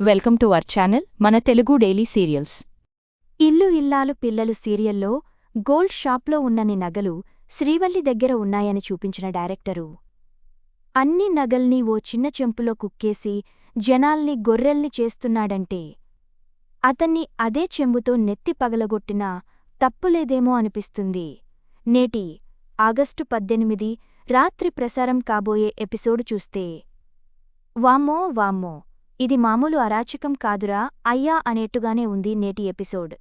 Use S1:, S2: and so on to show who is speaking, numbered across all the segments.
S1: Welcome to our channel మన Telugu daily serials.
S2: ఇల్లు ఇల్లాలు పిల్లలు సీరియల్లో గోల్డ్ షాప్లో ఉన్నని నగలు శ్రీవల్లి దగ్గర ఉన్నాయని చూపించిన డైరెక్టరు. అన్ని నగల్ని ఓ చిన్న చెంపులో కుక్కేసి జనాల్ని గొర్రెల్ని చేస్తున్నాడంటే అతన్ని అదే చెంబుతో నెత్తి పగలగొట్టినా తప్పులేదేమో అనిపిస్తుంది. నేటి ఆగస్టు పద్దెనిమిది రాత్రి ప్రసారం కాబోయే ఎపిసోడు చూస్తే. వామ్మో వామ్మో. ఇది మామూలు అరాచకం కాదురా అయ్యా అనేట్టుగానే ఉంది నేటి ఎపిసోడ్.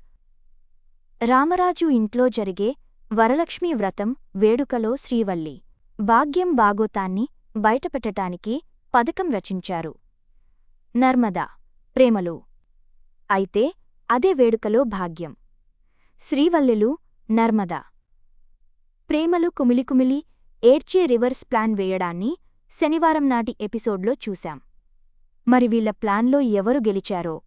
S2: రామరాజు ఇంట్లో జరిగే వరలక్ష్మి వ్రతం వేడుకలో శ్రీవల్లి. భాగ్యం బాగోతాన్ని బయటపెట్టటానికి పథకం రచించారు. నర్మదా ప్రేమలు. అయితే అదే వేడుకలో భాగ్యం. శ్రీవల్లిలు నర్మదా. ప్రేమలు కుమిలికుమిలి ఏడ్చే రివర్స్ ప్లాన్ వేయడాన్ని శనివారం నాటి ఎపిసోడ్లో చూశాం. మరి వీళ్ళ ప్లాన్లో ఎవరు గెలిచారో?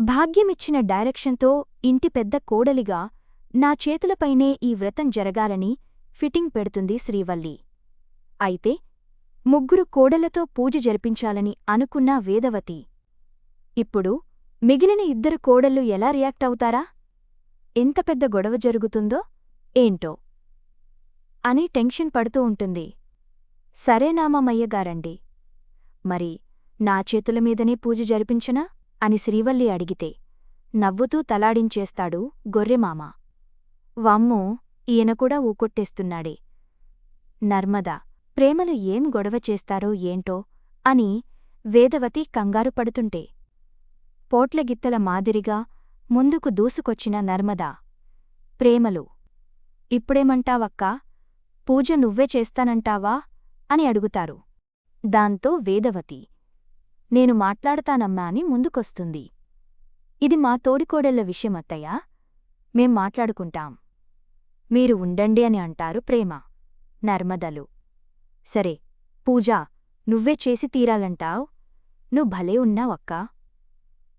S2: భాగ్యమిచ్చిన డైరెక్షన్తో ఇంటి పెద్ద కోడలిగా నా చేతులపైనే ఈ వ్రతం జరగాలని ఫిట్టింగ్ పెడుతుంది శ్రీవల్లి. అయితే ముగ్గురు కోడలతో పూజ జరిపించాలని అనుకున్న వేదవతి. ఇప్పుడు మిగిలిన ఇద్దరు కోడళ్ళు ఎలా రియాక్ట్ అవుతారా? ఎంత పెద్ద గొడవ జరుగుతుందో ఏంటో? అని టెన్షన్ పడుతూ ఉంటుంది. సరేనామయ్యగారండి మరి నా చేతుల మీదనే పూజ జరిపించనా? అని శ్రీవల్లి అడిగితే. నవ్వుతూ తలాడించేస్తాడు గొర్రెమామ. వామ్మో! ఈయన కూడా ఊకొట్టేస్తున్నాడే. నర్మదా! ప్రేమలు ఏం గొడవ చేస్తారో ఏంటో? అని వేదవతి కంగారు పడుతుంటే. పోట్లగిత్తల మాదిరిగా ముందుకు దూసుకొచ్చిన నర్మదా. ప్రేమలు! ఇప్పుడేమంటావక్కా? పూజ నువ్వే చేస్తానంటావా? అని అడుగుతారు. దాంతో వేదవతి నేను మాట్లాడతానమ్మా అని ముందుకొస్తుంది. ఇది మా తోడికోడళ్ళ విషయమత్తయ్యా మేం మాట్లాడుకుంటాం. మీరు ఉండండి అని అంటారు ప్రేమ. నర్మదలు. సరే పూజా నువ్వే చేసి తీరాలంటావ్? నువ్వు భలే ఉన్నావక్కా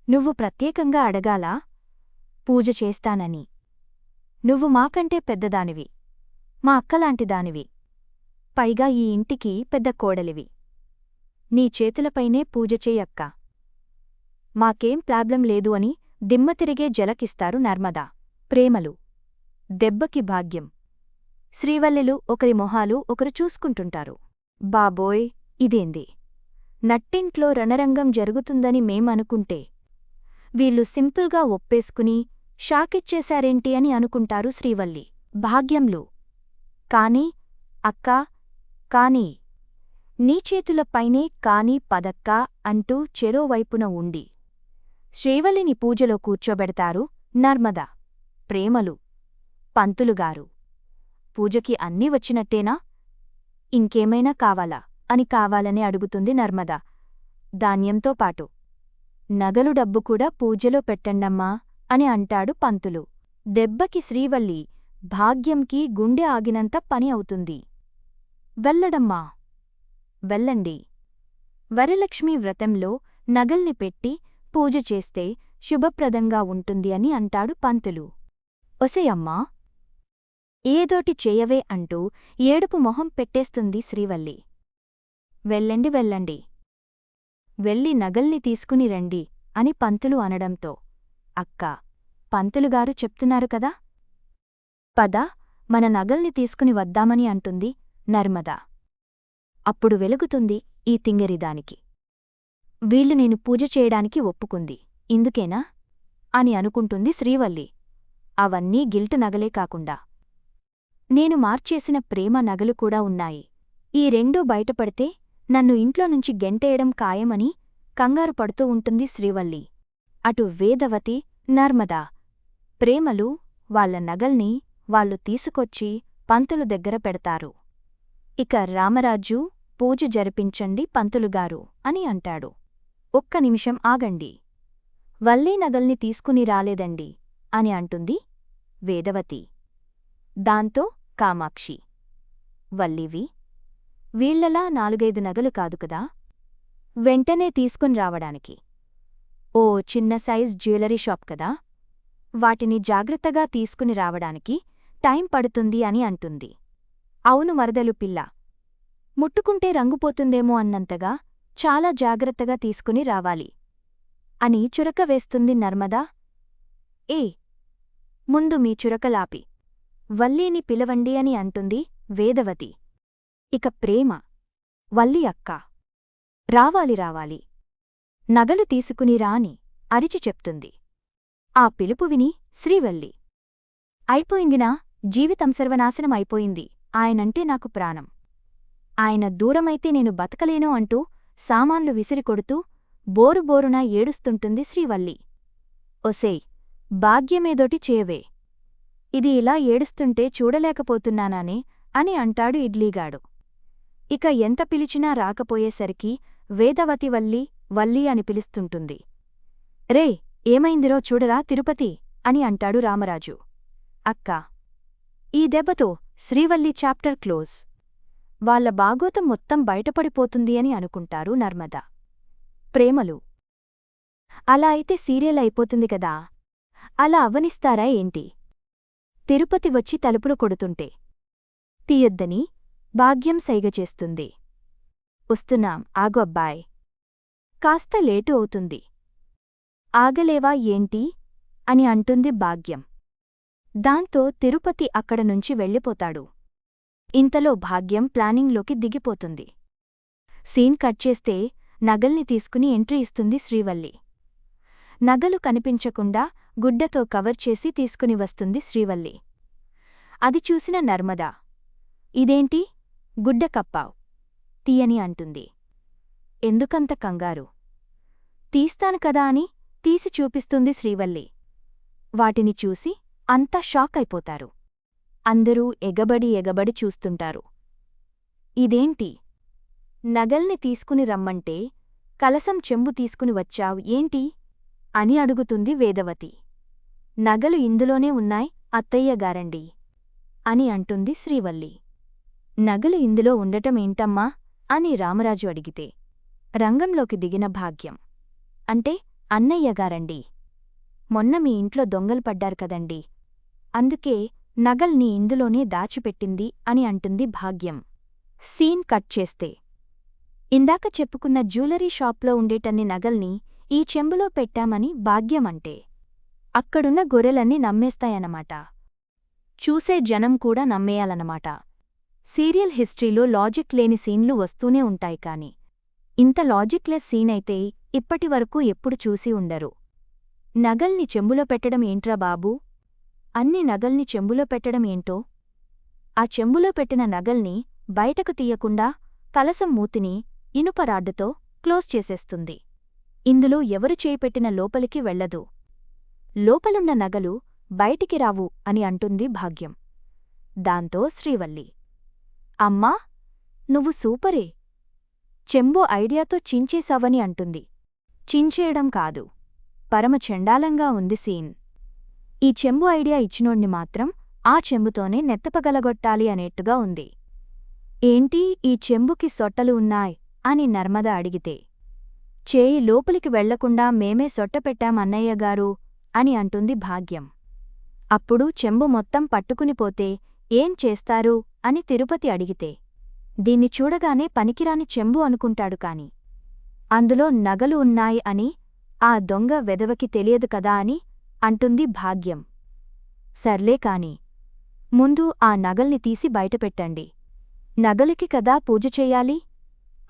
S2: నువ్వు ప్రత్యేకంగా అడగాలా? పూజ చేస్తానని. నువ్వు మాకంటే పెద్దదానివి. మా అక్కలాంటిదానివి పైగా ఈ ఇంటికి పెద్ద కోడలివి. నీ చేతులపైనే పూజ చేయక్క. మాకేం ప్రాబ్లం లేదు అని దిమ్మ తిరిగే జలకిస్తారు నర్మదా. ప్రేమలు. దెబ్బకి భాగ్యం. శ్రీవల్లెలు ఒకరి మొహాలు ఒకరు చూసుకుంటుంటారు. బాబోయ్! ఇదేంది? నట్టింట్లో రణరంగం జరుగుతుందని మేమనుకుంటే. వీళ్ళు సింపుల్గా ఒప్పేసుకుని షాకిచ్చేశారేంటి అని అనుకుంటారు శ్రీవల్లి. భాగ్యంలు. కాని అక్కా కాని నీ చేతులపైనే కాని పదక్కా అంటూ చెరోవైపున ఉండి. శ్రీవల్లిని పూజలో కూర్చోబెడతారు నర్మద ప్రేమలు పంతులుగారు పూజకి అన్నీ వచ్చినట్టేనా? ఇంకేమైనా కావాలా? అని కావాలని అడుగుతుంది నర్మద. ధాన్యంతో పాటు. నగలు డబ్బు కూడా పూజలో పెట్టండమ్మా అని అంటాడు పంతులు. దెబ్బకి శ్రీవల్లి భాగ్యంకి గుండె ఆగినంత పని అవుతుంది. వెళ్ళడమ్మా. వెళ్ళండి. వరలక్ష్మి వ్రతంలో నగల్ని పెట్టి పూజ చేస్తే శుభప్రదంగా ఉంటుంది అని అంటాడు పంతులు. ఒసేయమ్మా! ఏదోటి చేయవే అంటూ ఏడుపు మొహం పెట్టేస్తుంది శ్రీవల్లి. వెళ్ళండి వెళ్ళండి. వెళ్ళి నగల్ని తీసుకుని రండి అని పంతులు అనడంతో. అక్కా! పంతులుగారు చెప్తున్నారు కదా? పద మన నగల్ని తీసుకుని వద్దామని అంటుంది నర్మదా. అప్పుడు వెలుగుతుంది ఈ తింగరిదానికి వీళ్ళు నేను పూజ చేయడానికి ఒప్పుకుంది. ఇందుకేనా? అని అనుకుంటుంది శ్రీవల్లి. అవన్నీ గిల్టు నగలే కాకుండా. నేను మార్చేసిన ప్రేమ నగలు కూడా ఉన్నాయి. ఈ రెండూ బయటపడితే నన్ను ఇంట్లో నుంచి గెంటేయడం ఖాయమని కంగారు పడుతూ ఉంటుంది శ్రీవల్లి. అటు వేదవతి నర్మదా. ప్రేమలు వాళ్ళ నగల్ని వాళ్ళు తీసుకొచ్చి పంతులు దగ్గర పెడతారు. ఇక రామరాజు పూజ జరిపించండి పంతులుగారు అని అంటాడు. ఒక్క నిమిషం ఆగండి. వల్లీ నగల్ని తీసుకుని రాలేదండి అని అంటుంది వేదవతి. దాంతో కామాక్షి. వల్లివి వీళ్ళలా నాలుగైదు నగలు కాదు కదా? వెంటనే తీసుకుని రావడానికి. ఓ చిన్న సైజ్ జ్యువెలరీ షాప్ కదా? వాటిని జాగ్రత్తగా తీసుకుని రావడానికి టైం పడుతుంది అని అంటుంది. అవును మరదలు పిల్ల. ముట్టుకుంటే రంగుపోతుందేమో అన్నంతగా చాలా జాగ్రత్తగా తీసుకుని రావాలి. అని చురక వేస్తుంది నర్మదా. ఏ? ముందు మీ చురకలాపి వల్లీని పిలవండి అని అంటుంది వేదవతి. ఇక ప్రేమ. వల్లి అక్క. రావాలి రావాలి. నగలు తీసుకుని రాని అరిచి చెప్తుంది. ఆ పిలుపు విని శ్రీవల్లి. అయిపోయిందినా? జీవితం సర్వనాశనం అయిపోయింది. ఆయనంటే నాకు ప్రాణం. ఆయన దూరమైతే నేను బతకలేను అంటూ సామాన్లు విసిరికొడుతూ బోరుబోరున ఏడుస్తుంటుంది శ్రీవల్లి. ఒసేయ్ భాగ్యమేదోటి చేయవే. ఇది ఇలా ఏడుస్తుంటే చూడలేకపోతున్నానానే అని అంటాడు ఇడ్లీగాడు. ఇక ఎంత పిలిచినా రాకపోయేసరికి వేదవతి వల్లి వల్లి అని పిలుస్తుంటుంది. రే ఏమైందిరో చూడరా తిరుపతి అని అంటాడు రామరాజు. అక్క ఈ దెబ్బతో శ్రీవల్లి చాప్టర్ క్లోజ్. వాళ్ళ బాగోతం మొత్తం బయటపడిపోతుంది అని అనుకుంటారు నర్మద. ప్రేమలు. అలా అయితే సీరియల్ అయిపోతుంది కదా. అలా అవ్వనిస్తారా ఏంటి? తిరుపతి వచ్చి తలుపులు కొడుతుంటే. తీయొద్దని భాగ్యం సైగ చేస్తుంది. వస్తున్నాం ఆగు అబ్బాయ్. కాస్త లేటు అవుతుంది. ఆగలేవా ఏంటి? అని అంటుంది భాగ్యం. దాంతో తిరుపతి అక్కడ నుంచి వెళ్ళిపోతాడు. ఇంతలో భాగ్యం ప్లానింగ్లోకి దిగిపోతుంది. సీన్ కట్ చేస్తే నగల్ని తీసుకుని ఎంట్రీ ఇస్తుంది శ్రీవల్లి. నగలు కనిపించకుండా గుడ్డతో కవర్ చేసి తీసుకుని వస్తుంది శ్రీవల్లి. అది చూసిన నర్మదా. ఇదేంటి? గుడ్డ కప్పావ్. తీయని అంటుంది. ఎందుకంత కంగారు? తీస్తాను కదా అని తీసి చూపిస్తుంది శ్రీవల్లి. వాటిని చూసి అంతా షాక్ అయిపోతారు. అందరూ ఎగబడి ఎగబడి చూస్తుంటారు. ఇదేంటి? నగల్ని తీసుకుని రమ్మంటే కలసం చెంబు తీసుకుని వచ్చావు ఏంటి? అని అడుగుతుంది వేదవతి. నగలు ఇందులోనే ఉన్నాయ్ అత్తయ్యగారండి అని అంటుంది శ్రీవల్లి. నగలు ఇందులో ఉండటమేంటమ్మా అని రామరాజు అడిగితే. రంగంలోకి దిగిన భాగ్యం. అంటే అన్నయ్యగారండి మొన్న మీ ఇంట్లో దొంగలు పడ్డారు కదండీ. అందుకే నగల్ని ఇందులోనే దాచిపెట్టింది అని అంటుంది భాగ్యం. సీన్ కట్ చేస్తే. ఇందాక చెప్పుకున్న జ్యువెలరీ షాప్లో ఉండేటన్ని నగల్ని ఈ చెంబులో పెట్టామని భాగ్యమంటే అక్కడున్న గొర్రెలన్నీ నమ్మేస్తాయన్నమాట. చూసే జనం కూడా నమ్మేయాలన్నమాట. సీరియల్ హిస్టరీలో లాజిక్ లేని సీన్లు వస్తూనే ఉంటాయి కాని. ఇంత లాజిక్లెస్ సీనైతే ఇప్పటివరకు ఎప్పుడు చూసి ఉండరు. నగల్ని చెంబులో పెట్టడం ఏంట్రా బాబూ? అన్ని నగల్ని చెంబులో పెట్టడం ఏంటో? ఆ చెంబులో పెట్టిన నగల్ని బయటకు తీయకుండా కలసం మూతిని ఇనుప రాడ్డుతో క్లోజ్ చేసేస్తుంది. ఇందులో ఎవరు చేయిపెట్టిన లోపలికి వెళ్ళదు. లోపలున్న నగలు బయటికి రావు అని అంటుంది భాగ్యం. దాంతో శ్రీవల్లి. అమ్మా! నువ్వు సూపరే! చెంబు ఐడియాతో చించేశావని అంటుంది. చించేయడం కాదు. పరమ చెండాలంగా ఉంది సీన్. ఈ చెంబు ఐడియా ఇచ్చినోణ్ణి మాత్రం ఆ చెంబుతోనే నెత్తపగలగొట్టాలి అనేట్టుగా ఉంది. ఏంటి ఈ చెంబుకి సొట్టలు ఉన్నాయ్? అని నర్మద అడిగితే చేయి లోపలికి వెళ్ళకుండా మేమే సొట్టపెట్టామన్నయ్యగారు అని అంటుంది భాగ్యం. అప్పుడు చెంబు మొత్తం పట్టుకునిపోతే ఏం చేస్తారు? అని తిరుపతి అడిగితే దీన్ని చూడగానే పనికిరాని చెంబు అనుకుంటాడు కాని అందులో నగలు ఉన్నాయి అని ఆ దొంగ వెదవకి తెలియదు కదా అని అంటుంది భాగ్యం. సర్లే కాని ముందు ఆ నగల్ని తీసి బయటపెట్టండి. నగలికి కదా పూజ చెయ్యాలి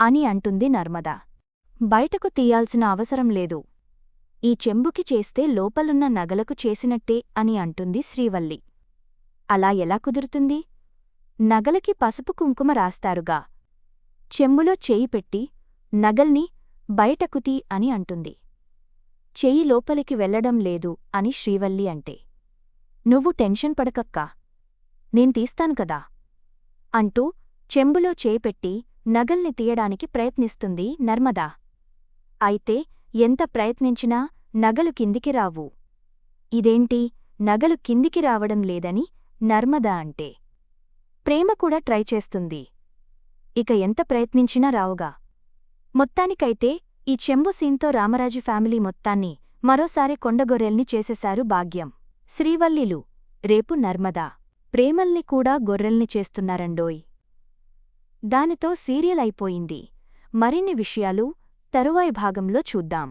S2: అని అంటుంది నర్మద. బయటకు తీయాల్సిన అవసరం లేదు. ఈ చెంబుకి చేస్తే లోపలున్న నగలకు చేసినట్టే అని అంటుంది శ్రీవల్లి. అలా ఎలా కుదురుతుంది? నగలకి పసుపు కుంకుమ రాస్తారుగా. చెంబులో చేయిపెట్టి పెట్టి నగల్ని బయటకుతీ అని అంటుంది. చెయ్యి లోపలికి వెళ్ళడం లేదు అని శ్రీవల్లి అంటే. నువ్వు టెన్షన్ పడకక్కా. నేను తీస్తాను కదా అంటూ చెంబులో చేపెట్టి నగల్ని తీయడానికి ప్రయత్నిస్తుంది నర్మదా. అయితే ఎంత ప్రయత్నించినా నగలు కిందికి రావు. ఇదేంటి? నగలు కిందికి రావడం లేదని నర్మదా అంటే. ప్రేమ కూడా ట్రై చేస్తుంది. ఇక ఎంత ప్రయత్నించినా రావుగా. మొత్తానికైతే ఈ చెంబు సీన్తో రామరాజు ఫ్యామిలీ మొత్తాన్ని మరోసారి కొండగొర్రెల్ని చేసేశారు భాగ్యం. శ్రీవల్లిలు రేపు నర్మదా. ప్రేమల్ని కూడా గొర్రెల్ని చేస్తున్నారండోయ్. దానితో సీరియల్ అయిపోయింది మరిన్ని విషయాలు తరువాయి భాగంలో చూద్దాం.